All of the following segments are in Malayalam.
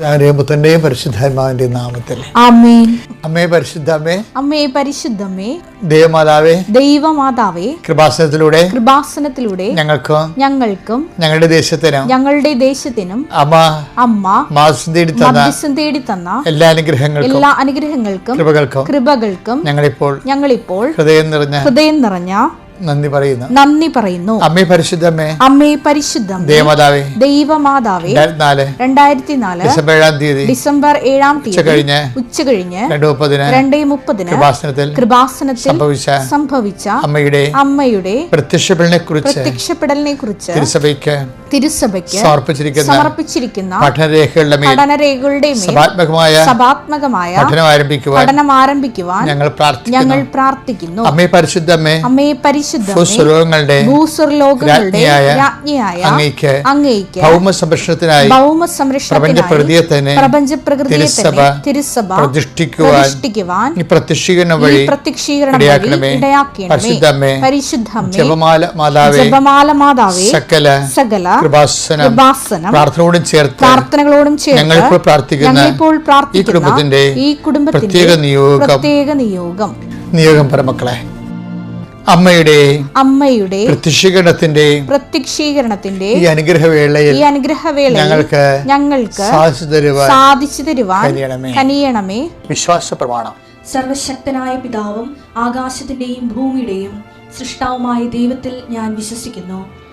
പുത്രന്റെയും പരിശുദ്ധാത്മാവിന്റെയും നാമത്തിൽ. അമ്മേ പരിശുദ്ധമേ അമ്മേ പരിശുദ്ധമേ ദേവമാതാവേ ദൈവമാതാവേ കൃപാസനത്തിലൂടെ കൃപാസനത്തിലൂടെ ഞങ്ങൾക്കും ഞങ്ങൾക്കും ഞങ്ങളുടെ ദേശത്തിനും ഞങ്ങളുടെ ദേശത്തിനും അമ്മ അമ്മ മാസം തേടി തന്ന തേടി തന്ന എല്ലാ അനുഗ്രഹങ്ങൾക്കും എല്ലാ അനുഗ്രഹങ്ങൾക്കും കൃപകൾക്കും കൃപകൾക്കും ഞങ്ങളിപ്പോൾ ഞങ്ങളിപ്പോൾ ഹൃദയം നിറഞ്ഞ ഹൃദയം നിറഞ്ഞ നന്ദി പറയുന്നു. നന്ദി പറയുന്നു. അമ്മേ പരിശുദ്ധമേ അമ്മേ പരിശുദ്ധം ദേവമാതാവേ ദൈവമാതാവേ രണ്ടായിരത്തി നാല് ഡിസംബർ ഏഴാം തീയതി ഡിസംബർ ഏഴാം ഉച്ച തീയതി കഴിഞ്ഞ് ഉച്ച കഴിഞ്ഞ് രണ്ടു മുപ്പതിന് രണ്ടേ മുപ്പതിന് കൃപാസനത്തിൽ കൃപാസനത്തിൽ സംഭവിച്ച സംഭവിച്ച അമ്മയുടെ അമ്മയുടെ പ്രത്യക്ഷപ്പെടലിനെ കുറിച്ച് പ്രത്യക്ഷപ്പെടലിനെ കുറിച്ച് തിരുസഭയ്ക്ക് തിരുസഭയ്ക്ക് സമർപ്പിച്ചിരിക്കുന്ന സമർപ്പിച്ചിരിക്കുന്ന പഠനരേഖകളുടെ പഠനരേഖകളുടെ സഭാത്മകമായ സഭാത്മകമായ പഠനം ആരംഭിക്കുവാൻ പഠനം ആരംഭിക്കുവാൻ ഞങ്ങൾ പ്രാർത്ഥിക്കുന്നു. ഞങ്ങൾ പ്രാർത്ഥിക്കുന്നു. അമ്മേ പരിശുദ്ധമ്മേ അമ്മേ പരിശുദ്ധ ഭൂസ്വലോകങ്ങളുടെ ഭൂസ്വർലോകങ്ങളുടെ രാജ്ഞിയായ അങ്ങേക്ക് അങ്ങേക്ക് ഭൗമ സംരക്ഷണത്തിനായി ഭൗമ സംരക്ഷണ പ്രകൃതിയെ തന്നെ പ്രപഞ്ച പ്രകൃതിയെ തന്നെ തിരുസഭ പ്രതിഷ്ഠിക്കുവാൻ ഈ പ്രത്യക്ഷീകരണം വഴി പ്രത്യക്ഷീകരണം ഇടയാക്കണമേ. ഇടയാക്കണമേ. പരിശുദ്ധമ്മേ പരിശുദ്ധമ്മേ ജപമാല മാതാവേ ജപമാല മാതാവേ സകല സകല കൃപാസനം പ്രാർത്ഥനയോടും ചേർത്ത് പ്രാർത്ഥനകളോടും ചേർത്ത് ഞങ്ങളിപ്പോൾ പ്രാർത്ഥിക്കുന്ന ഈ പ്രാർത്ഥിക്കുന്ന കുടുംബത്തിന്റെ ഈ കുടുംബത്തിന്റെ പ്രത്യേക നിയോഗം. പ്രത്യേക നിയോഗം. നിയോഗം പരമക്കളെ അമ്മയുടെ അമ്മയുടെ പ്രത്യക്ഷീകരണത്തിന്റെ പ്രത്യക്ഷീകരണത്തിന്റെ ഈ അനുഗ്രഹവേളയിൽ ഈ അനുഗ്രഹവേളയിൽ ഞങ്ങൾക്ക് ഞങ്ങൾക്ക് സാധിച്ചു തരുവാൻ സാധിച്ചു തരുവാൻ കനിയണമേ. കനിയണമേ. വിശ്വാസ പ്രമാണം സർവശക്തനായ പിതാവും ആകാശത്തിന്റെയും ഭൂമിയുടെയും സൃഷ്ടാവുമായ ദൈവത്തിൽ ഞാൻ വിശ്വസിക്കുന്നു.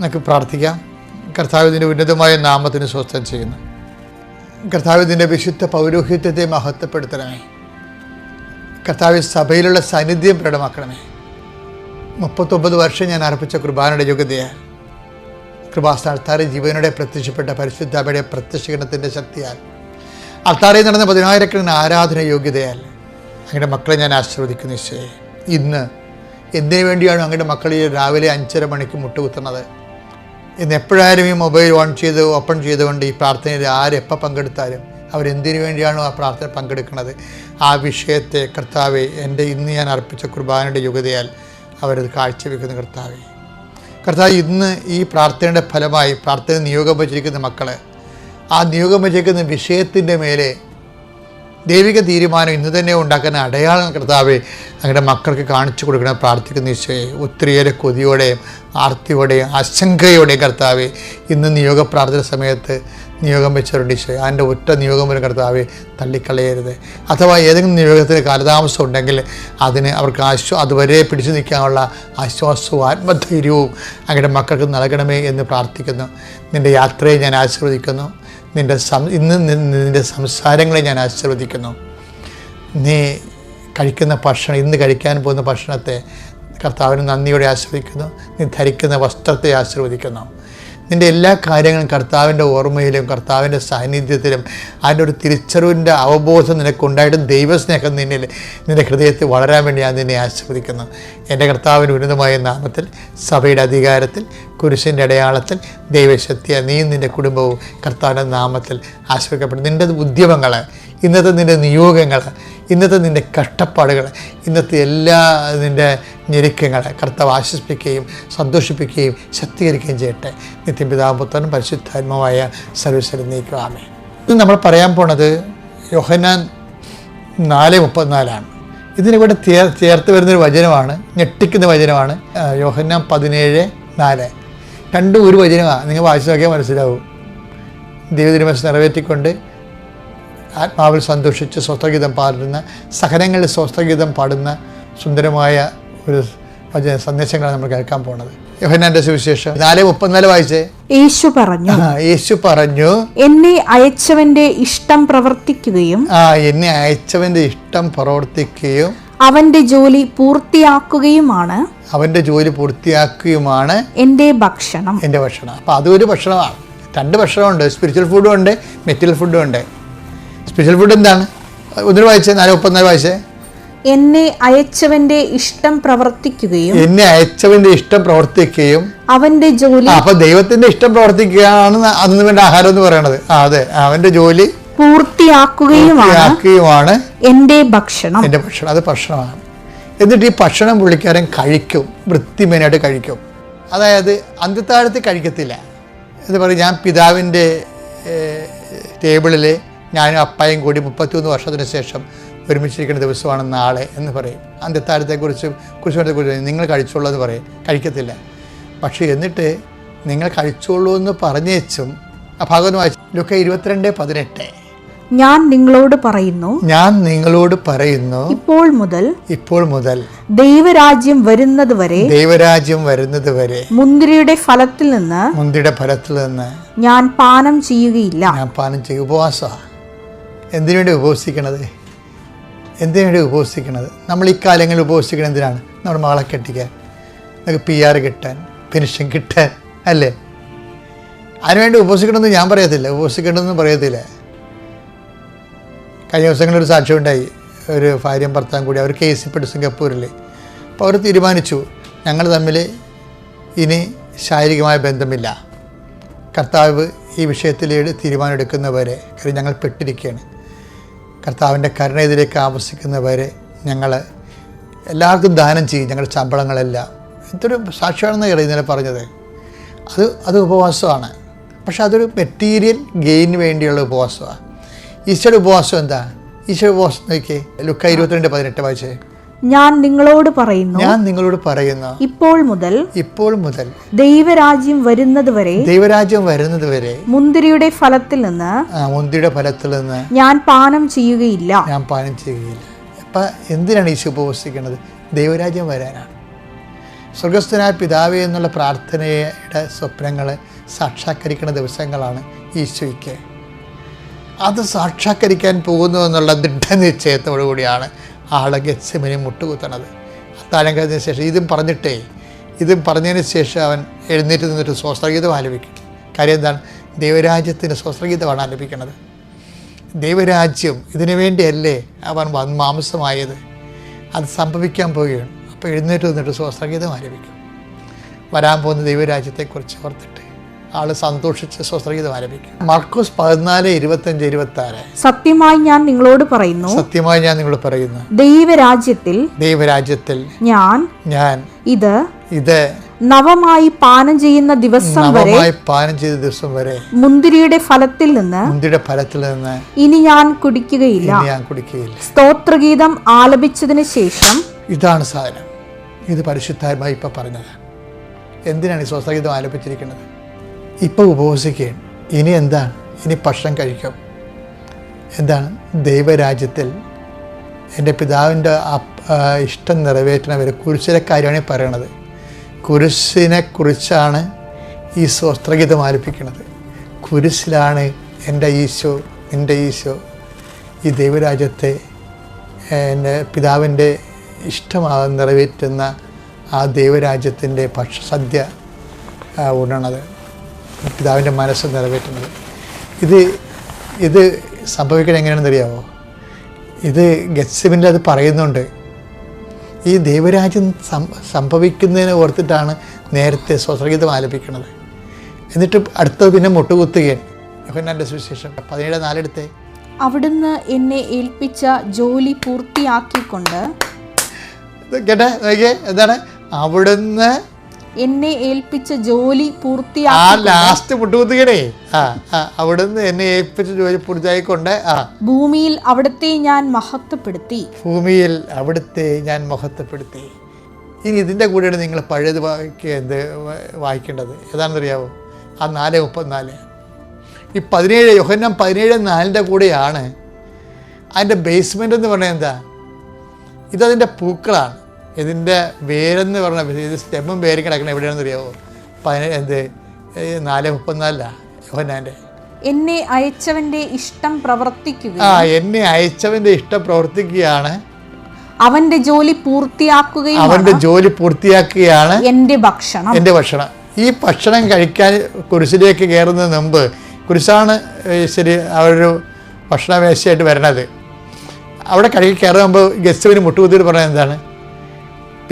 നമുക്ക് പ്രാർത്ഥിക്കാം. കർത്താവിന്റെ ഉന്നതമായ നാമത്തിന് സ്വസ്ഥം ചെയ്യുന്നു. കർത്താവിന്റെ വിശുദ്ധ പൗരോഹിത്യത്തെ മഹത്വപ്പെടുത്തണമേ. കർത്താവ് സഭയിലുള്ള സാന്നിധ്യം പ്രകടമാക്കണമേ. മുപ്പത്തൊമ്പത് വർഷം ഞാൻ അർപ്പിച്ച കുർബാനയുടെ യോഗ്യതയാൽ കൃപാസ്ഥാനത്താറ് ജീവനോടെ പ്രത്യക്ഷപ്പെട്ട പരിശുദ്ധയുടെ പ്രത്യക്ഷീകരണത്തിന്റെ ശക്തിയാൽ. അൾത്താറയിൽ നടന്ന പതിനായിരക്കണക്കിന് ആരാധന യോഗ്യതയാൽ അങ്ങയുടെ മക്കളെ ഞാൻ ആശീർവദിക്കുന്നു ഇന്ന് എന്തിനു വേണ്ടിയാണ് അങ്ങയുടെ മക്കൾ രാവിലെ അഞ്ചര മണിക്ക് മുട്ടുകുത്തുന്നത്? ഇന്ന് എപ്പോഴായാലും ഈ മൊബൈൽ ഓൺ ചെയ്ത് ഓപ്പൺ ചെയ്തുകൊണ്ട് ഈ പ്രാർത്ഥനയിൽ ആരെപ്പോൾ പങ്കെടുത്താലും അവരെന്തിനു വേണ്ടിയാണോ ആ പ്രാർത്ഥന പങ്കെടുക്കുന്നത്? ആ വിഷയത്തെ കർത്താവെ എന്റെ ഇന്ന് ഞാൻ അർപ്പിച്ച കുർബാനയുടെ യോഗ്യതയാൽ അവരത് കാഴ്ചവെക്കുന്ന കർത്താവെ. കർത്താവ് ഇന്ന് ഈ പ്രാർത്ഥനയുടെ ഫലമായി പ്രാർത്ഥന നിയോഗം വച്ചിരിക്കുന്ന മക്കളെ ആ നിയോഗം വച്ചിരിക്കുന്ന വിഷയത്തിന്റെ മേലെ ദൈവിക തീരുമാനം ഇന്ന് തന്നെ ഉണ്ടാക്കുന്ന അടയാളം കർത്താവെ ഞങ്ങളുടെ മക്കൾക്ക് കാണിച്ചു കൊടുക്കണം പ്രാർത്ഥിക്കുന്ന ഈശോയെ ഒത്തിരിയേറെ കൊതിയോടെയും ആർത്തിയോടെയും ആശങ്കയോടെയും കർത്താവെ ഇന്ന് നിയോഗ പ്രാർത്ഥന സമയത്ത് നിയോഗം വെച്ചവരുടെ ഈശോയെ. അതിന്റെ ഒറ്റ നിയോഗം വരും കർത്താവെ തള്ളിക്കളയരുത്. അഥവാ ഏതെങ്കിലും നിയോഗത്തിന് കാലതാമസം ഉണ്ടെങ്കിൽ അതിന് അവർക്ക് ആശ്വാ അതുവരെ പിടിച്ചു നിൽക്കാനുള്ള ആശ്വാസവും ആത്മധൈര്യവും അങ്ങയുടെ മക്കൾക്ക് നൽകണമേ എന്ന് പ്രാർത്ഥിക്കുന്നു. നിന്റെ യാത്രയെ ഞാൻ ആശീർവദിക്കുന്നു. നിന്റെ ഇന്ന് നിന്റെ സംസാരങ്ങളെ ഞാൻ ആശീർവദിക്കുന്നു. നീ കഴിക്കുന്ന ഭക്ഷണം ഇന്ന് കഴിക്കാൻ പോകുന്ന ഭക്ഷണത്തെ കർത്താവിന് നന്ദിയോടെ ആശ്രയിക്കുന്നു നീ ധരിക്കുന്ന വസ്ത്രത്തെ ആശീർവദിക്കുന്നു. നിന്റെ എല്ലാ കാര്യങ്ങളും കർത്താവിന്റെ ഓർമ്മയിലും കർത്താവിന്റെ സാന്നിധ്യത്തിലും അതിന്റെ ഒരു തിരിച്ചറിവിന്റെ അവബോധം നിനക്കുണ്ടായിട്ടും ദൈവസ്നേഹം നിന്നിൽ നിന്റെ ഹൃദയത്തിൽ വളരാൻ വേണ്ടി ഞാൻ നിന്നെ ആശീർവദിക്കുന്നു. എന്റെ കർത്താവിന് ഉന്നതമായ നാമത്തിൽ സഭയുടെ അധികാരത്തിൽ കുരിശിന്റെ അടയാളത്തിൽ ദൈവശക്തിയ നീ നിന്റെ കുടുംബവും കർത്താവിന്റെ നാമത്തിൽ ആശ്രയിക്കപ്പെടും നിന്റെ ഉദ്യമങ്ങൾ ഇന്നത്തെ നിന്റെ നിയോഗങ്ങൾ ഇന്നത്തെ നിന്റെ കഷ്ടപ്പാടുകൾ ഇന്നത്തെ എല്ലാ നിന്റെ ഞെരുക്കങ്ങളെ കർത്താവ് ആശ്വസിപ്പിക്കുകയും സന്തോഷിപ്പിക്കുകയും ശക്തീകരിക്കുകയും ചെയ്യട്ടെ. നിത്യം പിതാപുത്രനും പരിശുദ്ധാത്മാവായ സർവീസിൽ നീക്കുവാമേ ഇത് നമ്മൾ പറയാൻ പോണത് യോഹനാൻ നാല് മുപ്പത്തിനാലാണ്. ഇതിന് ഇവിടെ ചേർ ചേർത്ത് വരുന്നൊരു വചനമാണ് ഞെട്ടിക്കുന്ന വചനമാണ് യോഹന്നാൻ പതിനേഴ് നാല്. രണ്ടും ഒരു വചനമാണ് നിങ്ങൾ വായിച്ചു നോക്കിയാൽ മനസ്സിലാവും. ദൈവതിരുമസ് നിറവേറ്റിക്കൊണ്ട് ആത്മാവിൽ സന്തോഷിച്ച് സ്വസ്ഥഗീതം പാടുന്ന സഹനങ്ങളിൽ സ്വസ്ഥഗീതം പാടുന്ന സുന്ദരമായ ഒരു വചന സന്ദേശങ്ങളാണ് നമ്മൾ കേൾക്കാൻ പോണത്. യോഹനാന്റെ സുവിശേഷം നാല് മുപ്പത്തിനാല് വായിച്ചേ? യേശു പറഞ്ഞു യേശു പറഞ്ഞു എന്നെ അയച്ചവന്റെ ഇഷ്ടം പ്രവർത്തിക്കുകയും ആ എന്നെ അയച്ചവന്റെ ഇഷ്ടം പ്രവർത്തിക്കുകയും അവന്റെ ജോലി പൂർത്തിയാക്കുകയുമാണ്. അവന്റെ ജോലി പൂർത്തിയാക്കുകയുമാണ് എന്റെ ഭക്ഷണം. എന്റെ ഭക്ഷണം. അപ്പൊ അതൊരു ഭക്ഷണമാണ്. രണ്ട് ഭക്ഷണമുണ്ട്. സ്പിരിച്വൽ ഫുഡും ഉണ്ട് മെറ്റീരിയൽ ഫുഡും ഉണ്ട്. സ്പിരിച്വൽ ഫുഡ് എന്താണ്? ഒന്നിന് വായിച്ചേ? നാല് മുപ്പത്തിനാല് വായിച്ചേ? എന്നെ അയച്ചവന്റെ ഇഷ്ടം പ്രവർത്തിക്കുകയും എന്നെ അയച്ചവന്റെ ഇഷ്ടം പ്രവർത്തിക്കുകയും അവന്റെ ജോലി അപ്പൊ ദൈവത്തിന്റെ ഇഷ്ടം പ്രവർത്തിക്കുകയാണ് അന്ന് വേണ്ട ആഹാരം എന്ന് പറയണത്. അതെ. അവന്റെ ജോലി പൂർത്തിയാക്കുകയുമാണ് എന്റെ ഭക്ഷണം. എന്റെ ഭക്ഷണം. അത് ഭക്ഷണമാണ്. എന്നിട്ട് ഈ ഭക്ഷണം പുള്ളിക്കാരൻ കഴിക്കും. വൃത്തിമേനായിട്ട് കഴിക്കും. അതായത് അന്ത്യത്താഴത്തിൽ കഴിക്കത്തില്ല. എന്ന് പറയും ഞാൻ പിതാവിന്റെ ടേബിളിൽ ഞാനും അപ്പായും കൂടി മുപ്പത്തിയൊന്ന് വർഷത്തിന് ശേഷം ഒരുമിച്ചിരിക്കുന്ന ദിവസമാണ് നാളെ എന്ന് പറയും. അന്ത്യത്താരത്തെക്കുറിച്ച് കുറിച്ചും നിങ്ങൾ കഴിച്ചോളൂ എന്ന് പറയും. കഴിക്കത്തില്ല. പക്ഷേ എന്നിട്ട് നിങ്ങൾ കഴിച്ചോളൂ എന്ന് പറഞ്ഞേച്ചും ആ ഭാഗം വായിച്ചു ലുക്ക ഇരുപത്തിരണ്ട് പതിനെട്ട്. ഞാൻ നിങ്ങളോട് പറയുന്നു. ഞാൻ നിങ്ങളോട് പറയുന്നു. ഇപ്പോൾ മുതൽ ഇപ്പോൾ മുതൽ ദൈവരാജ്യം വരുന്നത് വരെ ദൈവരാജ്യം വരുന്നത് വരെ മുന്തിരിയുടെ ഫലത്തിൽ നിന്ന് മുന്തിരിയുടെ ഫലത്തിൽ നിന്ന് ഞാൻ പാനം ചെയ്യുകയില്ല. ഞാൻ പാനം ചെയ്യും. ഉപവാസ എന്തിനു വേണ്ടി ഉപവസിക്കണത്? എന്തിനു വേണ്ടി ഉപവസിക്കണത് നമ്മൾ ഈ കാലങ്ങളിൽ എന്തിനാണ്? നമ്മുടെ മകളെ കെട്ടിക്കാൻ നമുക്ക് പി ആർ കിട്ടാൻ പെൻഷൻ കിട്ടാൻ അല്ലേ? അതിനുവേണ്ടി ഉപവസിക്കണമെന്ന് ഞാൻ പറയത്തില്ല. ഉപവസിക്കണമെന്ന് പറയത്തില്ല. കഴിഞ്ഞ ദിവസങ്ങളിൽ ഒരു സാക്ഷ്യം ഉണ്ടായി. ഒരു ഭാര്യയും ഭർത്താവും കൂടി അവർ കേസിൽപ്പെട്ടു സിംഗപ്പൂരിൽ അപ്പോൾ അവർ തീരുമാനിച്ചു ഞങ്ങൾ തമ്മിൽ ഇനി ശാരീരികമായ ബന്ധമില്ല. കർത്താവ് ഈ വിഷയത്തിൽ തീരുമാനമെടുക്കുന്നവരെ കാര്യം ഞങ്ങൾ പെട്ടിരിക്കുകയാണ്. കർത്താവിന്റെ കരുണ ഇതിലേക്ക് ആവശ്യിക്കുന്നവരെ ഞങ്ങൾ എല്ലാവർക്കും ദാനം ചെയ്യും ഞങ്ങളുടെ ശമ്പളങ്ങളെല്ലാം. എന്തൊരു സാക്ഷ്യമാണെന്ന് ഇന്നലെ പറഞ്ഞത്. അത് അത് ഉപവാസമാണ്. പക്ഷെ അതൊരു മെറ്റീരിയൽ ഗെയിന് വേണ്ടിയുള്ള ഉപവാസമാണ്. ഈശോയുടെ ഉപവാസം എന്താ? ഈശോയുടെ ഉപവാസം നോക്കിയേ. ലുക്ക ഇരുപത്തിരണ്ട് പതിനെട്ട് വായിച്ചേ. ഞാൻ നിങ്ങളോട് പറയുന്നു. ഞാൻ നിങ്ങളോട് പറയുന്നു. ഇപ്പോൾ മുതൽ ഇപ്പോൾ മുതൽ ദൈവരാജ്യം വരുന്നത് വരെ ദൈവരാജ്യം വരുന്നത് വരെ മുന്തിരിയുടെ ഫലത്തിൽ നിന്ന് മുന്തിരിയുടെ ഫലത്തിൽ നിന്ന് ഞാൻ പാനം ചെയ്യുകയില്ല. ഞാൻ പാനം ചെയ്യുകയില്ല. അപ്പം എന്തിനാണ് ഈശോ ഉപവസിക്കുന്നത്? ദൈവരാജ്യം വരാനാണ്. സ്വർഗസ്ഥനായ പിതാവേ എന്നുള്ള പ്രാർത്ഥനയുടെ സ്വപ്നങ്ങൾ സാക്ഷാത്കരിക്കുന്ന ദിവസങ്ങളാണ് ഈശോയ്ക്ക്. അത് സാക്ഷാത്കരിക്കാൻ പോകുന്നു എന്നുള്ള ദൃഢനിശ്ചയത്തോടു കൂടിയാണ് ആളെ ഗത്സ്യമനെ മുട്ടുകുത്തണത്. അത്താഴം കഴിഞ്ഞതിന് ശേഷം ഇതും പറഞ്ഞിട്ടേ ഇതും പറഞ്ഞതിന് ശേഷം അവൻ എഴുന്നേറ്റ് നിന്നിട്ട് സ്വസ്ത്രഗീതം ആലപിക്കും. കാര്യം എന്താണ്? ദൈവരാജ്യത്തിന്റെ സ്വസ്ത്രഗീതമാണ് ആലപിക്കുന്നത് ദൈവരാജ്യം ഇതിനു വേണ്ടിയല്ലേ അവൻ വന്ന് മാംസമായത് അത് സംഭവിക്കാൻ പോവുകയാണ്. അപ്പോൾ എഴുന്നേറ്റ് നിന്നിട്ട് സ്വസ്ത്രഗീതം ആലപിക്കും. വരാൻ പോകുന്ന ദൈവരാജ്യത്തെക്കുറിച്ച് ഓർത്തിട്ട് ആൾ സന്തോഷിച്ച് സ്വസ്ത്രഗീതം ആരംഭിക്കും. മർക്കോസ് പതിനാല് ഇരുപത്തഞ്ച് ഇരുപത്തി ആറ് സത്യമായി ഞാൻ നിങ്ങളോട് പറയുന്നു. സത്യമായി ഞാൻ നിങ്ങളോട് പറയുന്നു. ദൈവരാജ്യത്തിൽ ദൈവരാജ്യത്തിൽ ഞാൻ ഞാൻ ഇത് ഇത് നവമായി പാനം ചെയ്യുന്ന ദിവസം വരെ പാനം ചെയ്ത ദിവസം വരെ മുന്തിരിയുടെ ഫലത്തിൽ നിന്ന് മുന്തിരിയുടെ ഫലത്തിൽ നിന്ന് ഇനി ഞാൻ കുടിക്കുകയില്ല. ഞാൻ കുടിക്കുകയില്ല. സ്തോത്രഗീതം ആലപിച്ചതിന് ശേഷം ഇതാണ് സാധനം. ഇത് പരിശുദ്ധാത്മ ഇപ്പം പറഞ്ഞത് എന്തിനാണ് ഈ സ്വസ്ഥഗീതം ആലപിച്ചിരിക്കുന്നത്? ഇപ്പോൾ ഉപവസിക്കുകയും. ഇനി എന്താണ്? ഇനി ഭക്ഷണം കഴിക്കും. എന്താണ്? ദൈവരാജ്യത്തിൽ എന്റെ പിതാവിന്റെ ഇഷ്ടം നിറവേറ്റണവർ കുരിശിലെ കാര്യമാണ് പറയണത്. കുരിശിനെ കുറിച്ചാണ് ഈ സ്വസ്ത്രഗീതം ആലപിക്കുന്നത് കുരിശിലാണ് എന്റെ ഈശോ എന്റെ ഈശോ ഈ ദൈവരാജ്യത്തെ എന്റെ പിതാവിന്റെ ഇഷ്ടമാ നിറവേറ്റുന്ന ആ ദൈവരാജ്യത്തിന്റെ ഭക്ഷ സദ്യ ആ, ഉണ്ണണത് പിതാവിന്റെ മനസ്സ് നിറവേറ്റുന്നത്. ഇത് ഇത് സംഭവിക്കണം എങ്ങനെയാണെന്ന് അറിയാമോ ഇത് ഗസ്സിമിന്റെ അത് പറയുന്നുണ്ട്. ഈ ദൈവരാജ്യം സംഭവിക്കുന്നതിനെ ഓർത്തിട്ടാണ് നേരത്തെ സ്വസ്ഥഗീതം ആലപിക്കുന്നത്. എന്നിട്ട് അടുത്തത് പിന്നെ മുട്ടുകുത്തുകയാണ്. യോഹന്നാന്റെ സുവിശേഷം പതിനേഴ് നാലെടുത്തെ അവിടുന്ന് എന്നെ ഏൽപ്പിച്ച ജോലി പൂർത്തിയാക്കിക്കൊണ്ട് കേട്ടെ? നോക്കിയേ എന്താണ്? അവിടുന്ന് എന്നെ ഏൽപ്പിച്ച ജോലി ആ ലാസ്റ്റ് ആ ആ അവിടുന്ന് എന്നെ ഏൽപ്പിച്ച ജോലി പൂർത്തിയായിക്കൊണ്ട് ആ. ഭൂമിയിൽ അവിടുത്തെ ഞാൻ മഹത്വപ്പെടുത്തി. ഭൂമിയിൽ അവിടുത്തെ ഞാൻ മഹത്വപ്പെടുത്തി. ഇനി ഇതിന്റെ കൂടെയാണ് നിങ്ങൾ പഴയത് വായിക്കുക എന്ത് വായിക്കേണ്ടത്? ഏതാണെന്നറിയാവോ? ആ നാല് മുപ്പത്തിനാല്. ഈ പതിനേഴ് യോഹന്നം പതിനേഴ് നാലിന്റെ കൂടെയാണ് അതിന്റെ ബേസ്മെന്റ് എന്ന് പറഞ്ഞാൽ എന്താ? ഇതതിന്റെ പൂക്കളാണ്. ഇതിന്റെ വേരെന്ന് പറഞ്ഞ ഇത് സ്റ്റെമ്മും വേരും കിടക്കണം എവിടെയാണെന്ന് അറിയാവോ? പതിനേഴ് എന്ത്? നാല് മുപ്പത്തിനാലിലാണ് എന്നെ അയച്ചവന്റെ ഇഷ്ടം പ്രവർത്തിക്കുക ആ എന്നെ അയച്ചവന്റെ ഇഷ്ടം പ്രവർത്തിക്കുകയാണ്. അവന്റെ ജോലി പൂർത്തിയാക്കുകയും അവന്റെ ജോലി പൂർത്തിയാക്കുകയാണ്. എന്റെ ഭക്ഷണം. എന്റെ ഭക്ഷണം. ഈ ഭക്ഷണം കഴിക്കാൻ കുരിശിലേക്ക് കയറുന്നതിന് മുമ്പ് കുരിശാണ് ശരി അവരൊരു ഭക്ഷണവേശയായിട്ട് വരണത്. അവിടെ കഴുകി കയറുമ്പോൾ ഗസ്റ്റുവിന് മുട്ടുകുത്തിയിട്ട് പറഞ്ഞത് എന്താണ്?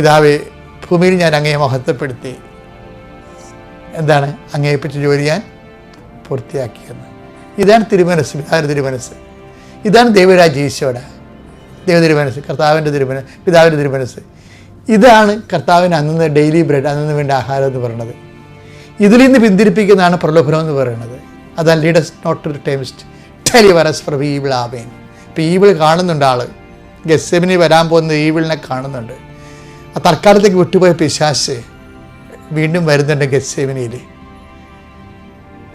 പിതാവേ ഭൂമിയിൽ ഞാൻ അങ്ങയെ മഹത്വപ്പെടുത്തി. എന്താണ് അങ്ങേപ്പിച്ച് ജോലി ഞാൻ പൂർത്തിയാക്കിയെന്ന്. ഇതാണ് തിരുമനസ് പിതാവിന്റെ തിരുമനസ്. ഇതാണ് ദൈവരാജ് ഈശോട ദൈവ തിരുമനസ് കർത്താവിന്റെ തിരുമന പിതാവിന്റെ തിരുമനസ്. ഇതാണ് കർത്താവിന് അന്നു ഡെയിലി ബ്രെഡ് അന്നു വേണ്ട ആഹാരം എന്ന് പറയുന്നത്. ഇതിൽ നിന്ന് പിന്തിരിപ്പിക്കുന്നതാണ് പ്രലോഭനം എന്ന് പറയുന്നത്. അതാണ് lead us not to temptation deliver us from evil ആവേൻ ഇപ്പോൾ ഈവിൾ കാണുന്നുണ്ട് ആൾ ഗസമിന് വരാൻ പോകുന്ന ഈവിളിനെ കാണുന്നുണ്ട്. ആ തൽക്കാലത്തേക്ക് വിട്ടുപോയ പിശാശ് വീണ്ടും വരുന്നുണ്ട് ഗസ്സേവിനിയിൽ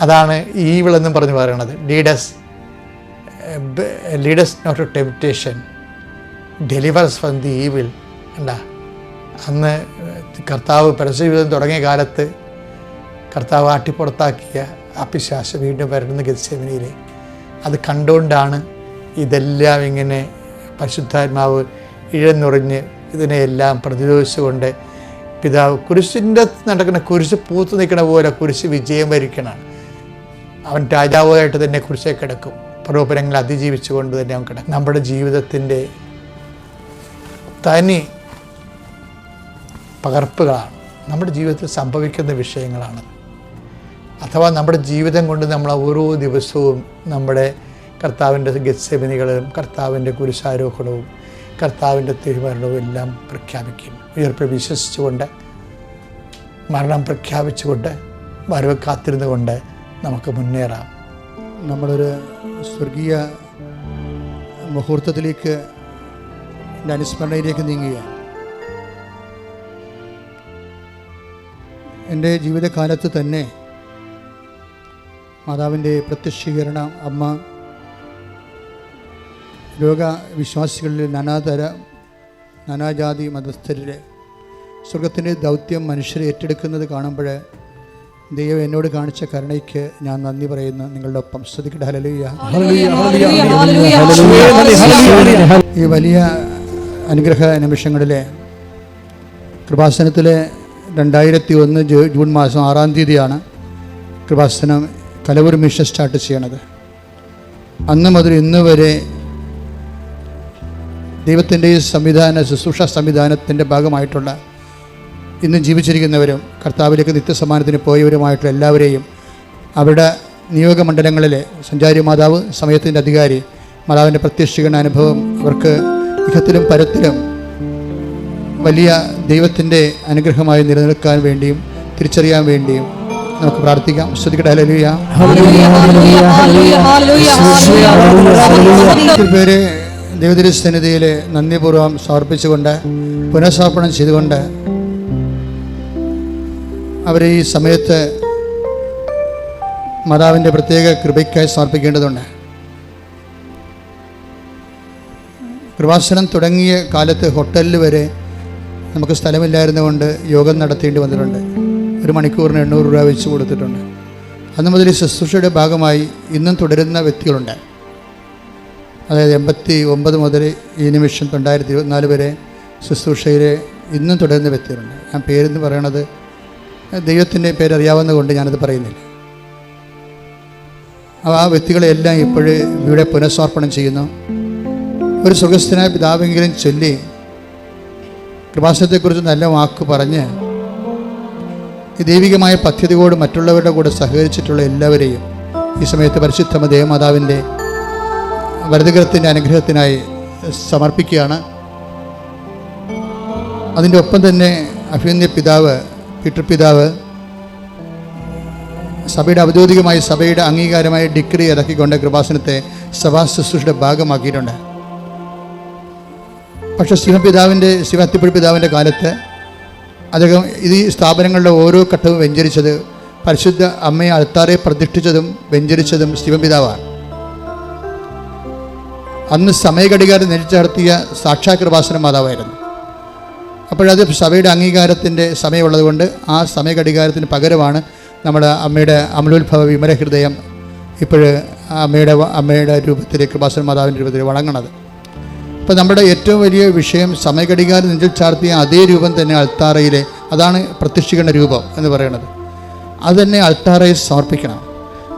അതാണ് ഈവിൾ എന്നും പറഞ്ഞ് പറയണത്. Lead us lead us not to temptation deliver us from the evil ഉണ്ടാ അന്ന് കർത്താവ് പരസ്യജീവിതം തുടങ്ങിയ കാലത്ത് കർത്താവ് ആട്ടിപ്പുറത്താക്കിയ ആ പിശാശ് വീണ്ടും വരുന്ന ഗത്സേമിനിയിൽ അത് കണ്ടുകൊണ്ടാണ് ഇതെല്ലാം ഇങ്ങനെ പരിശുദ്ധാത്മാവ് ഇഴന്നുറിഞ്ഞ് ഇതിനെയെല്ലാം പ്രതിരോധിച്ചുകൊണ്ട് പിതാവ് കുരിശിന്റെ നടക്കുന്ന കുരിശ് പൂത്ത് നിൽക്കണ പോലെ കുരിശ് വിജയം വരിക്കണം അവൻ രാജാവായിട്ട് തന്നെ കുരിശേ കിടക്കും. പ്രലോഭനങ്ങൾ അതിജീവിച്ചുകൊണ്ട് തന്നെ അവൻ കിടക്കും. നമ്മുടെ ജീവിതത്തിന്റെ തനി പകർപ്പുകളാണ്. നമ്മുടെ ജീവിതത്തിൽ സംഭവിക്കുന്ന വിഷയങ്ങളാണ്. അഥവാ നമ്മുടെ ജീവിതം കൊണ്ട് നമ്മൾ ഓരോ ദിവസവും നമ്മുടെ കർത്താവിന്റെ ഗത്സമിനികളും കർത്താവിന്റെ കുരിശാരോഹണവും കർത്താവിന്റെ തിരുമരണവും എല്ലാം പ്രഖ്യാപിക്കും. ഉയർപ്പ് വിശ്വസിച്ചുകൊണ്ട് മരണം പ്രഖ്യാപിച്ചുകൊണ്ട് വരവ് കാത്തിരുന്നുകൊണ്ട് നമുക്ക് മുന്നേറാം. നമ്മളൊരു സ്വർഗീയ മുഹൂർത്തത്തിലേക്ക് അനുസ്മരണയിലേക്ക് നീങ്ങുക. എന്റെ ജീവിതകാലത്ത് തന്നെ മാതാവിന്റെ പ്രത്യക്ഷീകരണം അമ്മ രോഗവിശ്വാസികളിൽ നാനാതര നാനാജാതി മതസ്ഥരിലെ സ്വർഗത്തിന്റെ ദൗത്യം മനുഷ്യരെ ഏറ്റെടുക്കുന്നത് കാണുമ്പോൾ ദൈവം എന്നോട് കാണിച്ച കരുണയ്ക്ക് ഞാൻ നന്ദി പറയുന്നു. നിങ്ങളുടെ ഒപ്പം ശ്രദ്ധിക്കട്ടെ. ഹലലുയ്യ ഈ വലിയ അനുഗ്രഹ നിമിഷങ്ങളിലെ കൃപാസനത്തിലെ രണ്ടായിരത്തി ഒന്ന് ജൂ- ജൂൺ മാസം ആറാം തീയതിയാണ് കൃപാസനം കലവൂർ മിഷൻ സ്റ്റാർട്ട് ചെയ്യണത്. അന്ന് മുതൽ ഇന്ന് വരെ ദൈവത്തിന്റെ ഈ സംവിധാന ശുശ്രൂഷ സംവിധാനത്തിന്റെ ഭാഗമായിട്ടുള്ള ഇന്നും ജീവിച്ചിരിക്കുന്നവരും കർത്താവിലേക്ക് നിത്യസമ്മാനത്തിന് പോയവരുമായിട്ടുള്ള എല്ലാവരെയും അവരുടെ നിയോഗമണ്ഡലങ്ങളിലെ സഞ്ചാരി മാതാവ് സമയത്തിന്റെ അധികാരി മാതാവിന്റെ പ്രത്യക്ഷീകരണ അനുഭവം അവർക്ക് ഇഹത്തിലും പരത്തിലും വലിയ ദൈവത്തിന്റെ അനുഗ്രഹമായി നിലനിൽക്കാൻ വേണ്ടിയും തിരിച്ചറിയാൻ വേണ്ടിയും നമുക്ക് പ്രാർത്ഥിക്കാം. ശ്രദ്ധിക്കട്ടെ. ഹല്ലേലൂയ. ഒത്തിരി പേര് ദൈവതിരി സന്നിധിയിൽ നന്ദിപൂർവം സമർപ്പിച്ചുകൊണ്ട് പുനഃസമർപ്പണം ചെയ്തുകൊണ്ട് അവരെ ഈ സമയത്ത് മാതാവിന്റെ പ്രത്യേക കൃപയ്ക്കായി സമർപ്പിക്കേണ്ടതുണ്ട്. കൃപാസനം തുടങ്ങിയ കാലത്ത് ഹോട്ടലിൽ വരെ നമുക്ക് സ്ഥലമില്ലായിരുന്നുകൊണ്ട് യോഗം നടത്തേണ്ടി വന്നിട്ടുണ്ട്. ഒരു മണിക്കൂറിന് എണ്ണൂറ് രൂപ വെച്ച് കൊടുത്തിട്ടുണ്ട്. അന്ന് മുതൽ ശുശ്രൂഷയുടെ ഭാഗമായി ഇന്നും തുടരുന്ന വ്യക്തികളുണ്ട്. അതായത് എൺപത്തി ഒമ്പത് മുതൽ ഈ നിമിഷം രണ്ടായിരത്തി ഇരുപത്തിനാല് വരെ ശുശ്രൂഷയിൽ ഇന്നും തുടരുന്ന വ്യക്തികളുണ്ട്. ഞാൻ പേരെന്ന് പറയണത് ദൈവത്തിന്റെ പേരറിയാവുന്നത് കൊണ്ട് ഞാനത് പറയുന്നില്ല. അപ്പോൾ ആ വ്യക്തികളെല്ലാം ഇപ്പോഴും ഇവിടെ പുനഃസമർപ്പണം ചെയ്യുന്നു. ഒരു സുഖസ്ഥനായ പിതാവെങ്കിലും ചൊല്ലി കൃപാസനത്തെക്കുറിച്ച് നല്ല വാക്ക് പറഞ്ഞ് ഈ ദൈവികമായ പദ്ധതിയോട് മറ്റുള്ളവരുടെ കൂടെ സഹകരിച്ചിട്ടുള്ള എല്ലാവരെയും ഈ സമയത്ത് പരിശുദ്ധമ ദേവമാതാവിന്റെ വരദഗ്രഹത്തിന്റെ അനുഗ്രഹത്തിനായി സമർപ്പിക്കുകയാണ്. അതിന്റെ ഒപ്പം തന്നെ അഭിനന്ദ പിതാവ് പീറ്റർ പിതാവ് സഭയുടെ ഔദ്യോഗികമായി സഭയുടെ അംഗീകാരമായ ഡിഗ്രി ഇറക്കിക്കൊണ്ട് കൃപാസനത്തെ സഭാ ശുശ്രൂഷയുടെ ഭാഗമാക്കിയിട്ടുണ്ട്. പക്ഷേ സിംഹപിതാവിന്റെ സിംഹത്തിപ്പുഴ പിതാവിന്റെ കാലത്ത് അദ്ദേഹം ഇത് ഈ സ്ഥാപനങ്ങളുടെ ഓരോ ഘട്ടവും വെഞ്ചരിച്ചത് പരിശുദ്ധ അമ്മയെ അൾത്താറെ പ്രതിഷ്ഠിച്ചതും വെഞ്ചരിച്ചതും ശിവപിതാവാണ് അന്ന് സമയഘടികാരം നെരിച്ചു നടത്തിയ സാക്ഷാ കൃപാസന മാതാവായിരുന്നു. അപ്പോഴത് സഭയുടെ അംഗീകാരത്തിന്റെ സമയമുള്ളതുകൊണ്ട് ആ സമയഘടികാരത്തിന് പകരമാണ് നമ്മുടെ അമ്മയുടെ അമലോത്ഭവ വിമരഹൃദയം ഇപ്പോൾ അമ്മയുടെ അമ്മയുടെ രൂപത്തിൽ കൃപാസന മാതാവിന്റെ രൂപത്തിൽ വണങ്ങണത്. അപ്പോൾ നമ്മുടെ ഏറ്റവും വലിയ വിഷയം സമയഘടികാരം നെഞ്ചിൽ ചാർത്തിയ അതേ രൂപം തന്നെ അൾത്താറയിലെ അതാണ് പ്രത്യക്ഷിക്കേണ്ട രൂപം എന്ന് പറയുന്നത് അത് തന്നെ അൾത്താറയിൽ സമർപ്പിക്കണം.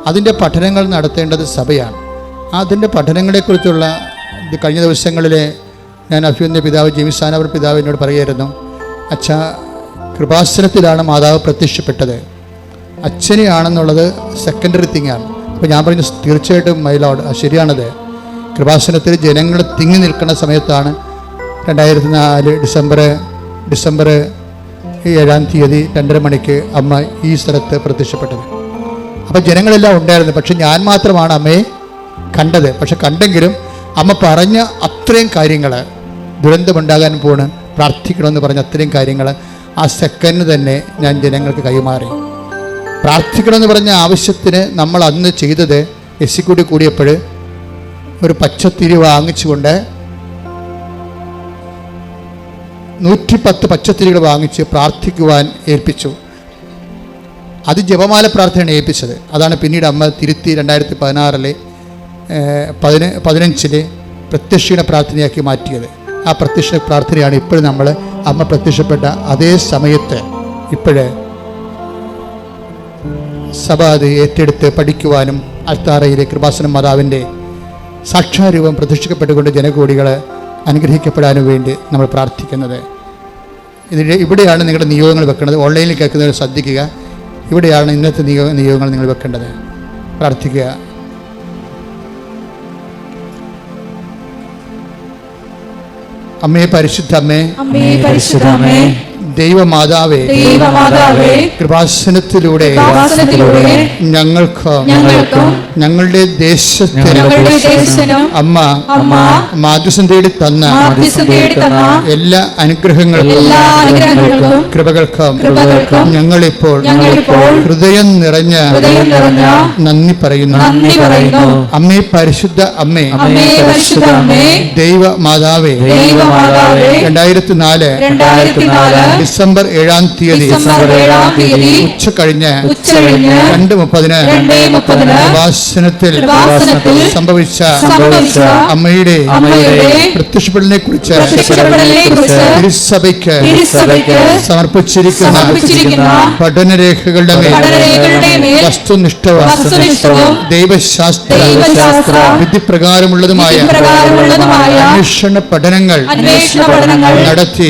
അതിന്റെ പഠനങ്ങൾ നടത്തേണ്ടത് സഭയാണ്. അതിന്റെ പഠനങ്ങളെക്കുറിച്ചുള്ള കഴിഞ്ഞ ദിവസങ്ങളിൽ ഞാൻ അഭ്യുന്ന പിതാവ് ജെമിസാനവർ പിതാവ് എന്നോട് പറയുമായിരുന്നു അച്ഛ കൃപാസനത്തിലാണ് മാതാവ് പ്രത്യക്ഷപ്പെട്ടത്. അച്ഛനെയാണെന്നുള്ളത് സെക്കൻഡറി തിങ് ആണ്. അപ്പോൾ ഞാൻ പറഞ്ഞു തീർച്ചയായിട്ടും മൈലോഡ് ശരിയാണത്. കൃപാസനത്തിൽ ജനങ്ങൾ തിങ്ങി നിൽക്കുന്ന സമയത്താണ് രണ്ടായിരത്തി നാല് ഡിസംബർ ഡിസംബർ ഏഴാം തീയതി രണ്ടര മണിക്ക് അമ്മ ഈ സ്ഥലത്ത് പ്രത്യക്ഷപ്പെട്ടത്. അപ്പോൾ ജനങ്ങളെല്ലാം ഉണ്ടായിരുന്നു പക്ഷെ ഞാൻ മാത്രമാണ് അമ്മയെ കണ്ടത്. പക്ഷെ കണ്ടെങ്കിലും അമ്മ പറഞ്ഞ അത്രയും കാര്യങ്ങൾ ദുരന്തമുണ്ടാകാൻ പോണ് പ്രാർത്ഥിക്കണമെന്ന് പറഞ്ഞ അത്രയും കാര്യങ്ങൾ ആ സെക്കൻഡ് തന്നെ ഞാൻ ജനങ്ങൾക്ക് കൈമാറി. പ്രാർത്ഥിക്കണമെന്ന് പറഞ്ഞ ആവശ്യത്തിന് നമ്മൾ അന്ന് ചെയ്തത് എസ് സി കൂടി കൂടിയപ്പോൾ ഒരു പച്ചത്തിരി വാങ്ങിച്ചുകൊണ്ട് നൂറ്റി പത്ത് പച്ചത്തിരികൾ വാങ്ങിച്ച് പ്രാർത്ഥിക്കുവാൻ ഏൽപ്പിച്ചു. അത് ജപമാല പ്രാർത്ഥനയാണ് ഏൽപ്പിച്ചത്. അതാണ് പിന്നീട് അമ്മ തിരുത്തി രണ്ടായിരത്തി പതിനാറിലെ പതിന പതിനഞ്ചിലെ പ്രത്യക്ഷീണ പ്രാർത്ഥനയാക്കി മാറ്റിയത്. ആ പ്രത്യക്ഷ പ്രാർത്ഥനയാണ് ഇപ്പോൾ നമ്മൾ അമ്മ പ്രത്യക്ഷപ്പെട്ട അതേ സമയത്ത് ഇപ്പോഴ് സഭ അത് ഏറ്റെടുത്ത് പഠിക്കുവാനും അൽത്താറയിലെ കൃപാസന മാതാവിന്റെ സാക്ഷാരൂപം പ്രതീക്ഷിക്കപ്പെട്ടുകൊണ്ട് ജനകോടികൾ അനുഗ്രഹിക്കപ്പെടാനും വേണ്ടി നമ്മൾ പ്രാർത്ഥിക്കുന്നത്. ഇതിൽ ഇവിടെയാണ് നിങ്ങളുടെ നിയോഗങ്ങൾ വെക്കുന്നത്. ഓൺലൈനിൽ കേൾക്കുന്നവർ ശ്രദ്ധിക്കുക. ഇവിടെയാണ് ഇന്നത്തെ നിയോ നിയോഗങ്ങൾ നിങ്ങൾ വെക്കേണ്ടത്. പ്രാർത്ഥിക്കുക. അമ്മേ പരിശുദ്ധ അമ്മേ അമ്മേ പരിശുദ്ധമേ ദൈവമാതാവേ ദൈവമാതാവേ കൃപാസനത്തിലൂടെ കൃപാസനത്തിലൂടെ ഞങ്ങൾക്ക് ഞങ്ങൾക്ക് ഞങ്ങളുടെ ദേശത്തിന് അമ്മ അമ്മ തേടി തന്ന എല്ലാ അനുഗ്രഹങ്ങൾക്കും കൃപകൾക്കും ഞങ്ങളിപ്പോൾ ഹൃദയം നിറഞ്ഞ ഹൃദയം നിറഞ്ഞ നന്ദി പറയുന്നു. നന്ദി പറയുന്നു. അമ്മേ പരിശുദ്ധ അമ്മേ അമ്മേ പരിശുദ്ധ അമ്മേ ദൈവ മാതാവേ ദൈവമാതാവേ രണ്ടായിരത്തി നാല് ഡിസംബർ ഏഴാം തീയതി ഉച്ച കഴിഞ്ഞ് രണ്ട് മുപ്പതിന് കൃപാസനത്തിൽ സംഭവിച്ച അമ്മയുടെ പ്രത്യക്ഷപ്പെടലിനെ കുറിച്ച് തിരുസഭയ്ക്ക് സമർപ്പിച്ചിരിക്കുന്ന പഠനരേഖകളുടെ മേൽ വസ്തുനിഷ്ഠവും ദൈവശാസ്ത്ര വിധിപ്രകാരമുള്ളതുമായ അന്വേഷണ പഠനങ്ങൾ അന്വേഷണ പഠനങ്ങൾ നടത്തി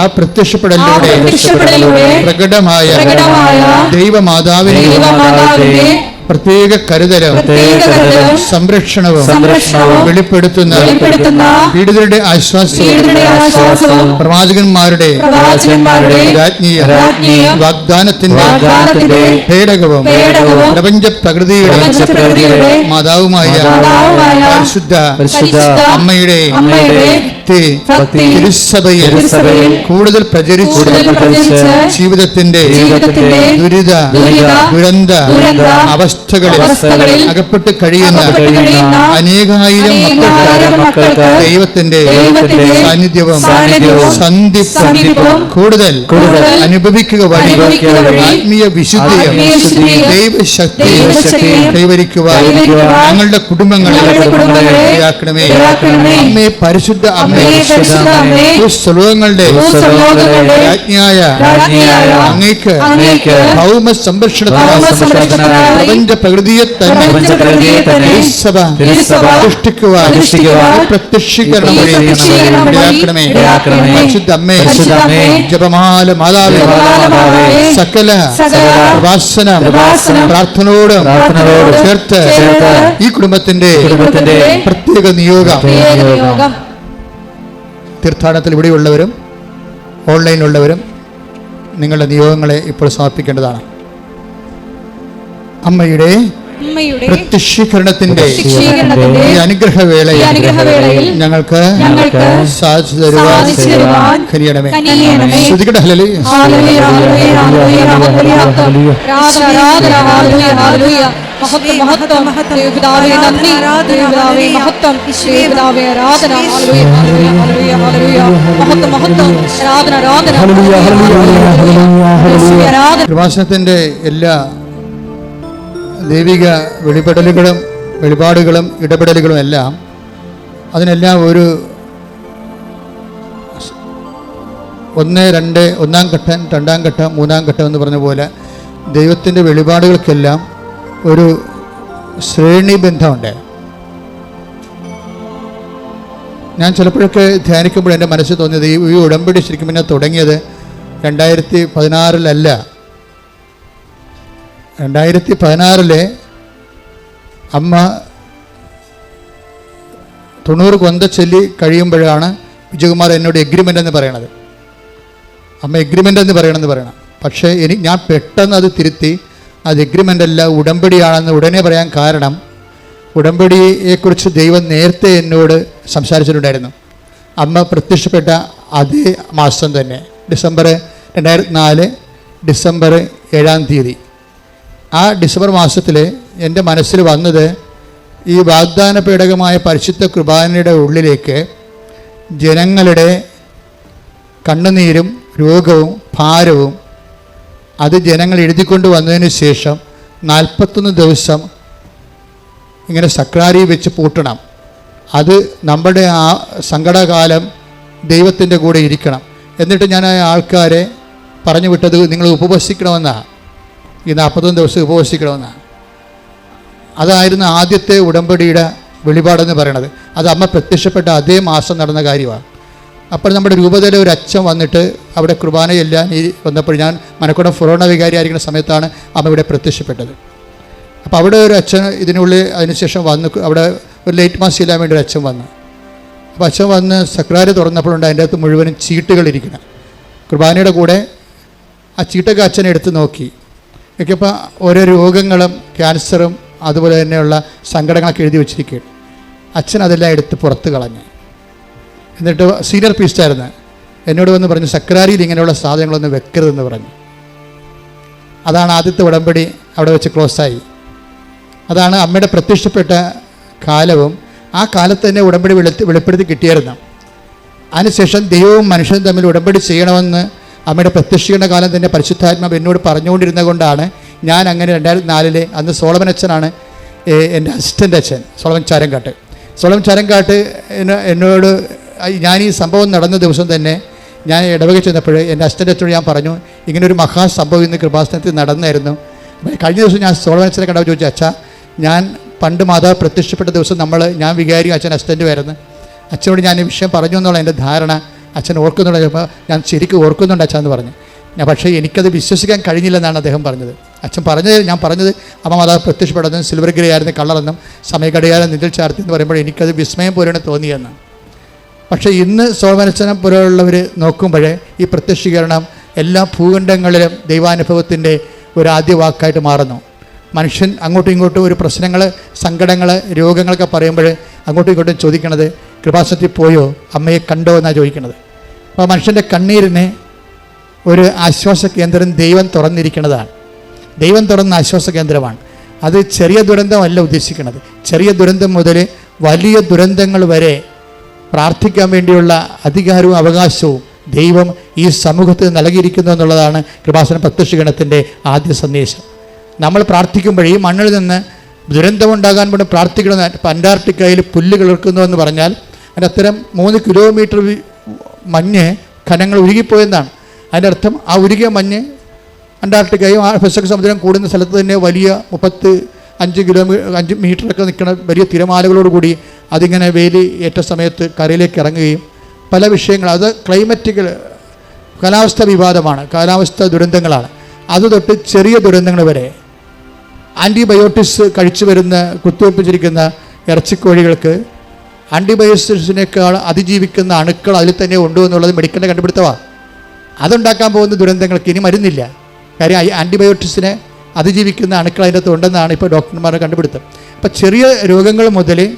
ആ പ്രത്യക്ഷപ്പെടലിലൂടെ പ്രകടമായ ദൈവമാതാവിനെ പ്രത്യേക കരുതലും സംരക്ഷണവും വെളിപ്പെടുത്തുന്ന പീഡിതരുടെ ആശ്വാസവും പ്രവാചകന്മാരുടെ വാഗ്ദാനത്തിന്റെ പേടകവും പ്രപഞ്ച പ്രകൃതിയുടെ മാതാവുമായ പരിശുദ്ധ അമ്മയുടെ ഭക്തി തിരുസഭയിൽ കൂടുതൽ പ്രചരിച്ച് ജീവിതത്തിന്റെ ദുരിത ദുരന്ത ദുരന്ത അവസ്ഥകളിൽ അകപ്പെട്ട് കഴിയുന്ന അനേകായിരം മക്കൾക്ക് ദൈവത്തിന്റെ സാന്നിധ്യവും സന്ധിപ്പും കൂടുതൽ അനുഭവിക്കുക വഴി ആത്മീയ വിശുദ്ധിയും ദൈവശക്തിയും കൈവരിക്കുവാൻ ഞങ്ങളുടെ കുടുംബങ്ങളെ ഇടയാക്കണമേ. അമ്മേ പരിശുദ്ധ അമ്മേ രാജ്ഞിയായ അങ്ങേക്ക് ഭൗമ സംരക്ഷണത്തിനായി ഭൗമ സംരക്ഷണത്തിനായി പ്രപഞ്ച പ്രപഞ്ച പ്രകൃതിയെ തന്നെ പ്രത്യക്ഷീകരണം ഇടയാക്കണമേ ജപമാല മാതാവേ. സകല വാസന പ്രാർത്ഥനയോട് പ്രഭാസനം പ്രാർത്ഥനയോടും ചേർത്ത് ഈ കുടുംബത്തിന്റെ കുടുംബത്തിന്റെ പ്രത്യേക നിയോഗം. പ്രത്യേക നിയോഗം. തീർത്ഥാടനത്തിൽ ഇവിടെയുള്ളവരും ഓൺലൈനിലുള്ളവരും നിങ്ങളുടെ നിയോഗങ്ങളെ ഇപ്പോൾ സമർപ്പിക്കേണ്ടതാണ്. അമ്മയുടെ അമ്മയുടെ പ്രത്യക്ഷീകരണത്തിന്റെ ഈ അനുഗ്രഹവേളയിൽ ഞങ്ങൾക്ക് ഞങ്ങൾക്ക് സാധിച്ചു തരുവാൻ കനിയണമേ. ശ്രുതികട ഹലലി ഹല്ലേലൂയ, ഹല്ലേലൂയ, ഹല്ലേലൂയ, ഹല്ലേലൂയ. ആരാധന, ആരാധന, ഹല്ലേലൂയ, ഹല്ലേലൂയ. മഹത്വം, മഹത്വം. ദൈവപിതാവേ, നന്ദി. ദൈവപിതാവേ, മഹത്വം. ദൈവപിതാവേ, ആരാധന. ഹല്ലേലൂയ, ഹല്ലേലൂയ, ഹല്ലേലൂയ, ഹല്ലേലൂയ. മഹത്വം, മഹത്വം. ആരാധന, ആരാധന. ഹല്ലേലൂയ, ഹല്ലേലൂയ. ആരാധന. കൃപാസനത്തിന്റെ എല്ലാ ദൈവിക വെളിപ്പെടലുകളും വെളിപാടുകളും ഇടപെടലുകളും എല്ലാം അതിനെല്ലാം ഒരു ഒന്ന് രണ്ട് ഒന്നാം ഘട്ടം രണ്ടാം ഘട്ടം മൂന്നാം ഘട്ടം എന്ന് പറഞ്ഞ പോലെ ദൈവത്തിന്റെ വെളിപാടുകൾക്കെല്ലാം ഒരു ശ്രേണിബന്ധമുണ്ട് ഞാൻ ചിലപ്പോഴൊക്കെ ധ്യാനിക്കുമ്പോൾ എന്റെ മനസ്സിൽ തോന്നിയത് ഈ ഉടമ്പടി ശരിക്കും പിന്നെ തുടങ്ങിയത് രണ്ടായിരത്തി പതിനാറിലല്ല. രണ്ടായിരത്തി പതിനാറിലെ അമ്മ തൊണ്ണൂറ് കൊന്ത ചൊല്ലി കഴിയുമ്പോഴാണ് വിജയകുമാർ എന്നോട് എഗ്രിമെന്റ് എന്ന് പറയണത്. അമ്മ എഗ്രിമെന്റ് എന്ന് പറയണമെന്ന് പറയണം. പക്ഷേ എനിക്ക് ഞാൻ പെട്ടെന്ന് അത് തിരുത്തി അത് എഗ്രിമെന്റ് അല്ല ഉടമ്പടിയാണെന്ന് ഉടനെ പറയാൻ കാരണം ഉടമ്പടിയെക്കുറിച്ച് ദൈവം നേരത്തെ എന്നോട് സംസാരിച്ചിട്ടുണ്ടായിരുന്നു. അമ്മ പ്രത്യക്ഷപ്പെട്ട അതേ മാസം തന്നെ ഡിസംബർ രണ്ടായിരത്തി നാല് ഡിസംബർ ഏഴാം തീയതി. ആ ഡിസംബർ മാസത്തിൽ എന്റെ മനസ്സിൽ വന്നത് ഈ വാഗ്ദാന പേടകമായ പരിശുദ്ധ കുർബാനയുടെ ഉള്ളിലേക്ക് ജനങ്ങളുടെ കണ്ണുനീരും രോഗവും ഭാരവും അത് ജനങ്ങൾ എഴുതിക്കൊണ്ട് വന്നതിന് ശേഷം നാൽപ്പത്തൊന്ന് ദിവസം ഇങ്ങനെ സക്രാരി വെച്ച് പൂട്ടണം. അത് നമ്മുടെ ആ സങ്കടകാലം ദൈവത്തിന്റെ കൂടെ ഇരിക്കണം. എന്നിട്ട് ഞാൻ ആ ആൾക്കാരെ പറഞ്ഞു വിട്ടത് നിങ്ങൾ ഉപവസിക്കണമെന്നാണ് ഈ നാൽപ്പത്തൊന്ന് ദിവസം ഉപവസിക്കണമെന്നാണ്. അതായിരുന്നു ആദ്യത്തെ ഉടമ്പടിയുടെ വെളിപാടെന്ന് പറയണത്. അത് അമ്മ പ്രത്യക്ഷപ്പെട്ട അതേ മാസം നടന്ന കാര്യമാണ്. അപ്പോൾ നമ്മുടെ രൂപതയിലെ ഒരു അച്ഛൻ വന്നിട്ട് അവിടെ കുർബാന എല്ലാം ഈ വന്നപ്പോൾ ഞാൻ മനക്കുടം ഫൊറോണ വികാരി ആയിരിക്കുന്ന സമയത്താണ് അമ്മ ഇവിടെ പ്രത്യക്ഷപ്പെട്ടത്. അപ്പോൾ അവിടെ ഒരു അച്ഛൻ ഇതിനുള്ളിൽ അതിനുശേഷം വന്ന് അവിടെ ഒരു ലേറ്റ് മാസ് ചെയ്യാൻ വേണ്ടി ഒരു അച്ഛൻ വന്നു. അപ്പോൾ അച്ഛൻ വന്ന് സക്രാരി തുറന്നപ്പോഴുണ്ട് അതിന്റെ അകത്ത് മുഴുവനും ചീട്ടുകൾ കുർബാനയുടെ കൂടെ ആ ചീട്ടൊക്കെ അച്ഛൻ എടുത്ത് നോക്കി. നോക്കിയപ്പോൾ ഓരോ രോഗങ്ങളും ക്യാൻസറും അതുപോലെ തന്നെയുള്ള സങ്കടങ്ങളൊക്കെ എഴുതി വെച്ചിരിക്കുകയാണ്. അച്ഛൻ അതെല്ലാം എടുത്ത് പുറത്ത് കളഞ്ഞു. എന്നിട്ട് സീനിയർ പീസ്റ്റായിരുന്നു എന്നോട് വന്ന് പറഞ്ഞു സക്രാരിയിൽ ഇങ്ങനെയുള്ള സാധനങ്ങളൊന്നും വെക്കരുതെന്ന് പറഞ്ഞു. അതാണ് ആദ്യത്തെ ഉടമ്പടി അവിടെ വെച്ച് ക്ലോസായി അതാണ് അമ്മയുടെ പ്രത്യക്ഷപ്പെട്ട കാലവും ആ കാലത്ത് തന്നെ ഉടമ്പടി വെളുത്ത് വെളിപ്പെടുത്തി കിട്ടിയായിരുന്നു അതിനുശേഷം ദൈവവും മനുഷ്യനും തമ്മിൽ ഉടമ്പടി ചെയ്യണമെന്ന് അമ്മയുടെ പ്രത്യക്ഷീകരണ കാലം തന്നെ പരിശുദ്ധാത്മാവ് എന്നോട് പറഞ്ഞുകൊണ്ടിരുന്നത് കൊണ്ടാണ് ഞാൻ അങ്ങനെ രണ്ടായിരത്തി നാലിലെ അന്ന് സോളമൻ അച്ഛനാണ് എന്റെ അസിസ്റ്റന്റ് അച്ഛൻ സോളമൻ ചാരങ്കാട്ട് സോളമൻ ചാരങ്കാട്ട് എന്നോട് ഞാൻ ഈ സംഭവം നടന്ന ദിവസം തന്നെ ഞാൻ ഇടവക ചെന്നപ്പോൾ എന്റെ അസിസ്റ്റന്റ് അച്ഛനോട് ഞാൻ പറഞ്ഞു ഇങ്ങനൊരു മഹാസംഭവം ഇന്ന് കൃപാസനത്തിൽ നടന്നായിരുന്നു. കഴിഞ്ഞ ദിവസം ഞാൻ സോളമൻ അച്ഛനെ കണ്ടപ്പോൾ ചോദിച്ചു അച്ഛാ ഞാൻ പണ്ട് മാതാവ് പ്രത്യക്ഷപ്പെട്ട ദിവസം നമ്മൾ ഞാൻ വികാരി അച്ഛൻ അസിസ്റ്റന്റ് അസിസ്റ്റന്റുമായിരുന്നു അച്ഛനോട് ഞാൻ ഈ വിഷയം പറഞ്ഞു എന്നുള്ള എന്റെ ധാരണ. അച്ഛൻ ഓർക്കുന്നുണ്ട് ഞാൻ ശരിക്കും ഓർക്കുന്നുണ്ട് അച്ഛൻ എന്ന് പറഞ്ഞു. ഞാൻ പക്ഷേ എനിക്കത് വിശ്വസിക്കാൻ കഴിഞ്ഞില്ലെന്നാണ് അദ്ദേഹം പറഞ്ഞത്. അച്ഛൻ പറഞ്ഞത് ഞാൻ പറഞ്ഞത് അമ്മ മാതാവ് പ്രത്യക്ഷപ്പെടുന്നതും സിൽവർ ഗ്രേ ആയിരുന്നു കളറെന്നും സമയഘടികാരം നിതിൽ ചാർത്തി എന്ന് പറയുമ്പോൾ എനിക്കത് വിസ്മയം പോലെയാണ് തോന്നിയെന്ന്. പക്ഷേ ഇന്ന് സോമനച്ചനം പോലെയുള്ളവർ നോക്കുമ്പോഴേ ഈ പ്രത്യക്ഷീകരണം എല്ലാ ഭൂഖണ്ഡങ്ങളിലും ദൈവാനുഭവത്തിന്റെ ഒരു ആദ്യ വാക്കായിട്ട് മാറുന്നു. മനുഷ്യൻ അങ്ങോട്ടും ഇങ്ങോട്ടും ഒരു പ്രശ്നങ്ങൾ സങ്കടങ്ങൾ രോഗങ്ങളൊക്കെ പറയുമ്പോൾ അങ്ങോട്ടും ഇങ്ങോട്ടും ചോദിക്കണത് കൃപാസനത്തിൽ പോയോ? അമ്മയെ കണ്ടോ എന്നാണ് ചോദിക്കുന്നത് അപ്പോൾ മനുഷ്യന്റെ കണ്ണീരിന് ഒരു ആശ്വാസ കേന്ദ്രം ദൈവം തുറന്നിരിക്കുന്നതാണ്. ദൈവം തുറന്ന ആശ്വാസ കേന്ദ്രമാണ്. അത് ചെറിയ ദുരന്തമല്ല ഉദ്ദേശിക്കുന്നത്. ചെറിയ ദുരന്തം മുതൽ വലിയ ദുരന്തങ്ങൾ വരെ പ്രാർത്ഥിക്കാൻ വേണ്ടിയുള്ള അധികാരവും അവകാശവും ദൈവം ഈ സമൂഹത്തിന് നൽകിയിരിക്കുന്നു എന്നുള്ളതാണ് കൃപാസന പ്രത്യക്ഷീകരണത്തിന്റെ ആദ്യ സന്ദേശം. നമ്മൾ പ്രാർത്ഥിക്കുമ്പോൾ ഈ മണ്ണിൽ നിന്ന് ദുരന്തമുണ്ടാകാൻ വേണ്ടി പ്രാർത്ഥിക്കണമെന്ന് ഇപ്പം അന്റാർട്ടിക്കയിൽ പുല്ല് കിളിർക്കുന്നു എന്ന് പറഞ്ഞാൽ അതിന്റെ അത്തരം മൂന്ന് കിലോമീറ്റർ മഞ്ഞ് ഖനങ്ങൾ ഉരുകിപ്പോയെന്നാണ്. അതിന്റെ അർത്ഥം ആ ഉരുകിയ മഞ്ഞ് അന്റാർട്ടിക്കയും ആ പസഫിക് സമുദ്രം കൂടുന്ന സ്ഥലത്ത് തന്നെ വലിയ മുപ്പത്ത് അഞ്ച് കിലോമീറ്റർ അഞ്ച് മീറ്ററൊക്കെ നിൽക്കുന്ന വലിയ തിരമാലകളോട് കൂടി അതിങ്ങനെ വേലി ഏറ്റ സമയത്ത് കരയിലേക്ക് ഇറങ്ങുകയും പല വിഷയങ്ങൾ അത് ക്ലൈമറ്റിക്കൽ കാലാവസ്ഥ വിവാദമാണ് കാലാവസ്ഥ ദുരന്തങ്ങളാണ്. അത് തൊട്ട് ചെറിയ ദുരന്തങ്ങൾ വരെ ആന്റിബയോട്ടിക്സ് കഴിച്ചു വരുന്ന കുത്തിവെപ്പിച്ചിരിക്കുന്ന ഇറച്ചിക്കോഴികൾക്ക് ആന്റിബയോട്ടിക്സിനേക്കാൾ അതിജീവിക്കുന്ന അണുക്കൾ അതിൽ തന്നെ ഉണ്ടോ എന്നുള്ളത് മെഡിക്കലിന്റെ കണ്ടുപിടുത്തമാണ് അതുണ്ടാക്കാൻ പോകുന്ന ദുരന്തങ്ങൾക്ക് ഇനി മരുന്നില്ല. കാര്യം ആന്റിബയോട്ടിക്സിനെ അതിജീവിക്കുന്ന അണുക്കൾ അതിന്റെ ഉണ്ടെന്നാണ് ഇപ്പോൾ ഡോക്ടർമാരുടെ കണ്ടുപിടുത്തം. അപ്പോൾ ചെറിയ രോഗങ്ങൾ മുതൽ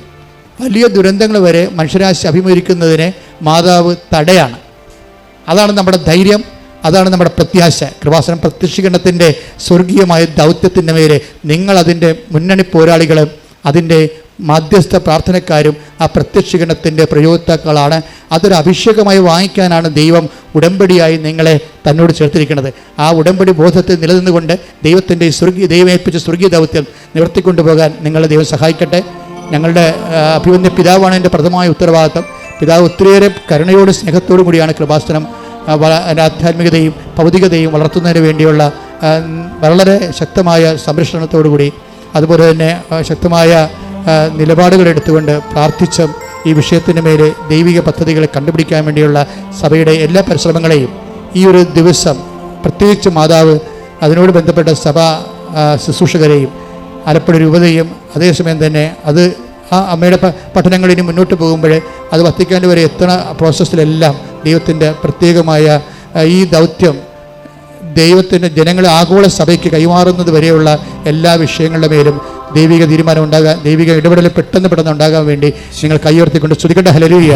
വലിയ ദുരന്തങ്ങൾ വരെ മനുഷ്യരാശി അഭിമുഖീകരിക്കുന്നതിനെ മാതാവ് തടയാണ്. അതാണ് നമ്മുടെ ധൈര്യം അതാണ് നമ്മുടെ പ്രത്യാശ. കൃപാസനം പ്രത്യക്ഷീകരണത്തിന്റെ സ്വർഗീയമായ ദൗത്യത്തിന്റെ മേലെ നിങ്ങളതിന്റെ മുന്നണി പോരാളികളും അതിന്റെ മാധ്യസ്ഥ പ്രാർത്ഥനക്കാരും ആ പ്രത്യക്ഷീകരണത്തിന്റെ പ്രയോക്താക്കളാണ്. അതൊരു അഭിഷേകമായി വാങ്ങിക്കാനാണ് ദൈവം ഉടമ്പടിയായി നിങ്ങളെ തന്നോട് ചേർത്തിരിക്കുന്നത്. ആ ഉടമ്പടി ബോധത്തിൽ നിലനിന്നുകൊണ്ട് ദൈവത്തിന്റെ സ്വർഗീയ ദൈവമേൽപ്പിച്ച സ്വർഗീയ ദൗത്യം നിവർത്തിക്കൊണ്ടു പോകാൻ നിങ്ങളെ ദൈവം സഹായിക്കട്ടെ. ഞങ്ങളുടെ അഭിവന്യ പിതാവാണ് എന്റെ പ്രഥമമായ ഉത്തരവാദിത്തം പിതാവ് ഒത്തിരിയേറെ കരുണയോടും സ്നേഹത്തോടും കൂടിയാണ് കൃപാസനം ആധ്യാത്മികതയും ഭൗതികതയും വളർത്തുന്നതിന് വേണ്ടിയുള്ള വളരെ ശക്തമായ സംരക്ഷണത്തോടുകൂടി അതുപോലെ തന്നെ ശക്തമായ നിലപാടുകൾ എടുത്തുകൊണ്ട് പ്രാർത്ഥിച്ചും ഈ വിഷയത്തിന് മേലെ ദൈവിക പദ്ധതികളെ കണ്ടുപിടിക്കാൻ വേണ്ടിയുള്ള സഭയുടെ എല്ലാ പരിശ്രമങ്ങളെയും ഈ ഒരു ദിവസം പ്രത്യേകിച്ച് മാതാവ് അതിനോട് ബന്ധപ്പെട്ട സഭ ശുശ്രൂഷകരെയും ആലപ്പുഴ രൂപതയും അതേസമയം തന്നെ അത് ആ അമ്മയുടെ പഠനങ്ങളിന് മുന്നോട്ട് പോകുമ്പോൾ അത് വത്തിക്കാൻ വരെ എത്തണ പ്രോസസ്സിലെല്ലാം ദൈവത്തിന്റെ പ്രത്യേകമായ ഈ ദൗത്യം ദൈവത്തിന്റെ ജനങ്ങളെ ആഗോള സഭയ്ക്ക് കൈമാറുന്നത് വരെയുള്ള എല്ലാ വിഷയങ്ങളുടെ മേലും ദൈവിക തീരുമാനം ഉണ്ടാകാൻ ദൈവിക ഇടപെടൽ പെട്ടെന്ന് പെട്ടെന്ന് ഉണ്ടാകാൻ വേണ്ടി നിങ്ങൾ കൈയുയർത്തിക്കൊണ്ട് സ്തുതിക്കട്ടെ. ഹലലൂയ